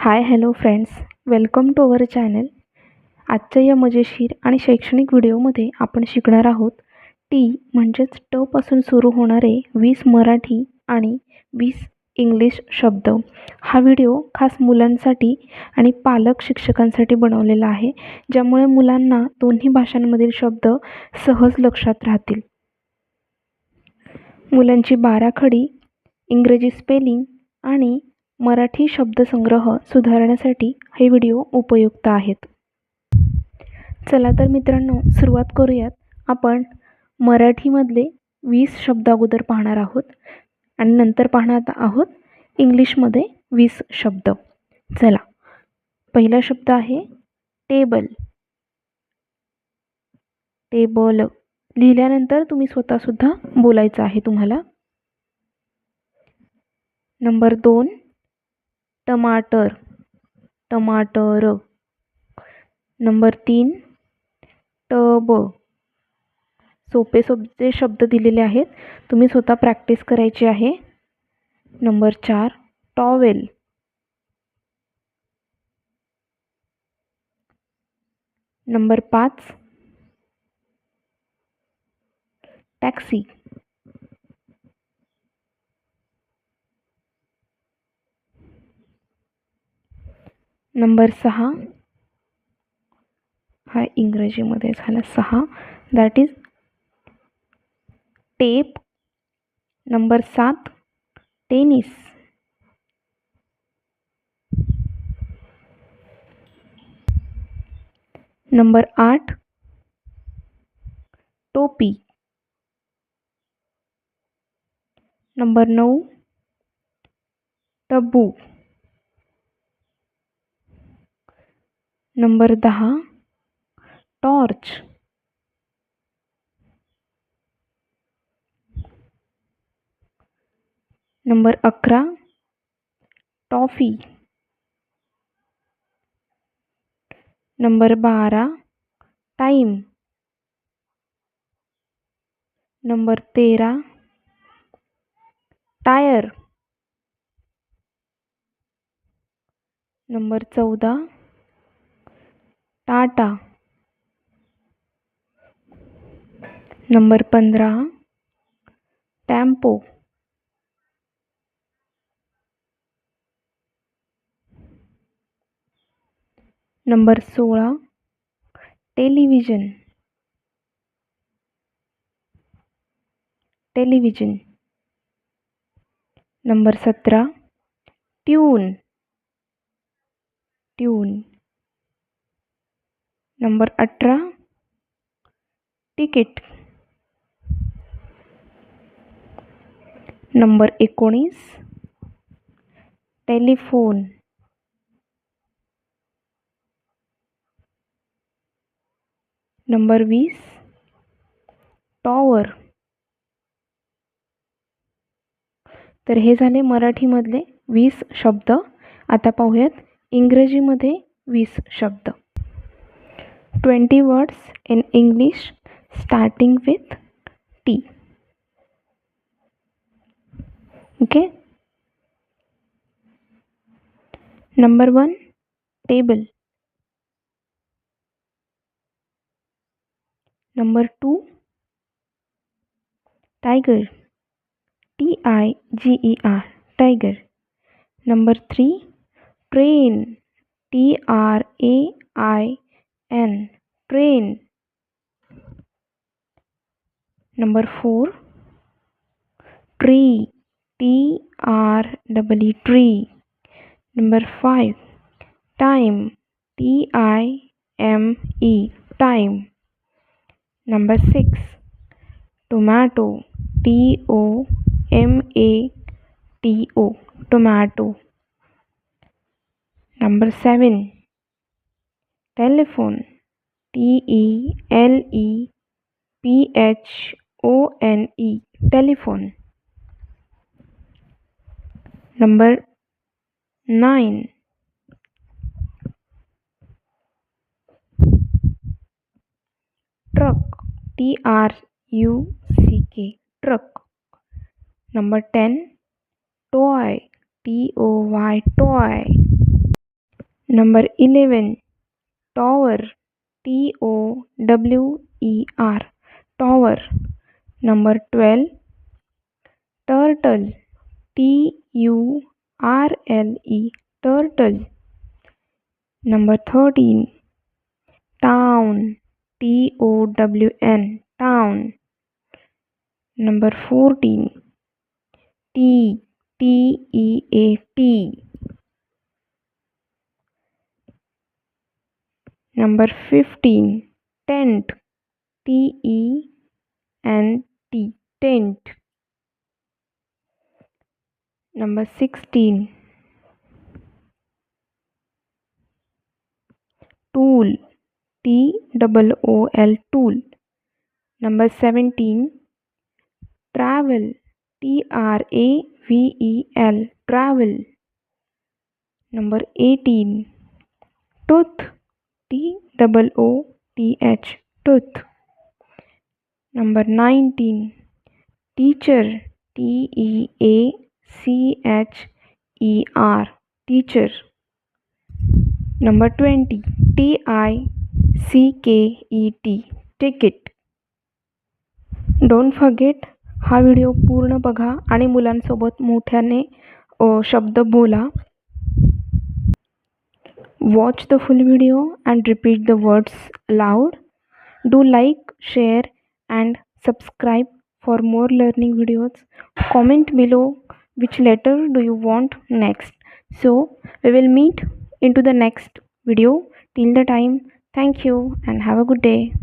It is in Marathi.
Hi hello friends. Welcome to our channel. आजच्या या मजेशीर आणि शैक्षणिक व्हिडिओमध्ये आपण शिकणार आहोत टी म्हणजेच टपासून सुरू होणारे वीस मराठी आणि वीस इंग्लिश शब्द. हा व्हिडिओ खास मुलांसाठी आणि पालक शिक्षकांसाठी बनवलेला आहे ज्यामुळे मुलांना दोन्ही भाषांमधील शब्द सहज लक्षात राहतील. मुलांची बाराखडी इंग्रजी स्पेलिंग आणि मराठी शब्दसंग्रह सुधारण्यासाठी हे व्हिडिओ उपयुक्त आहेत. चला तर मित्रांनो सुरुवात करूयात. आपण मराठीमधले वीस शब्द अगोदर पाहणार आहोत आणि नंतर पाहणार आहोत इंग्लिशमध्ये वीस शब्द. चला. पहिला शब्द आहे टेबल. टेबल. लिहिल्यानंतर तुम्ही स्वतःसुद्धा बोलायचं आहे तुम्हाला. नंबर दोन. टमाटर टमाटर. नंबर तीन टब. सोपे सोपे शब्द दिलेले आहेत तुम्ही स्वतः प्रॅक्टिस करायची आहे. नंबर चार टॉवेल नंबर पाच टॅक्सी नंबर सहा. हा इंग्रजीमध्ये झाला सहा. दॅट इज टेप नंबर सात टेनिस नंबर आठ टोपी. नंबर नऊ टब्बू. नंबर दहा. टॉर्च. नंबर अकरा. टॉफी. नंबर बारा. टाईम नंबर तेरा. टायर. नंबर चौदा. टाटा. नंबर पंधरा. टॅम्पो. नंबर सोळा. टेलिव्हिजन. टेलिव्हिजन. नंबर सतरा. ट्यून. ट्यून. नंबर अठरा. तिकीट. नंबर एकोणीस. टेलिफोन. नंबर वीस. टॉवर. तर हे झाले मराठीमधले वीस शब्द. आता पाहूयात इंग्रजीमध्ये वीस शब्द. 20 words in English starting with T. Okay. Number 1 table. Number 2 tiger. T I G E R tiger. Number 3 train. T R A I -N train. Number four, tree. T R E tree. Number five, time. T I M E time. Number six, tomato. T O M A T O tomato. Number seven, telephone. T E L E P H O N E telephone number nine truck T R U C K truck number ten toy T O Y toy number eleven tower T O W E R. Tower. Number 12. Turtle. T U R L E. Turtle. Number 13. Town. T O W N. Town. Number 14. T T E A T. Number 15. Tent. T E N T. Tent. Number 16. Tool. T O O L. Tool. Number 17. Travel. T R A V E L. Travel. Number 18. Tooth. T double O T H tooth number nineteen teacher T E A C H E R teacher number twenty T I C K E T ticket don't forget हा व्हिडिओ पूर्ण बघा आणि मुलांसोबत मोठ्याने शब्द बोला Watch the full video and repeat the words loud. Do like, share and subscribe for more learning videos. Comment below which letter do you want next. So we will meet into the next video. Till the time, thank you and have a good day.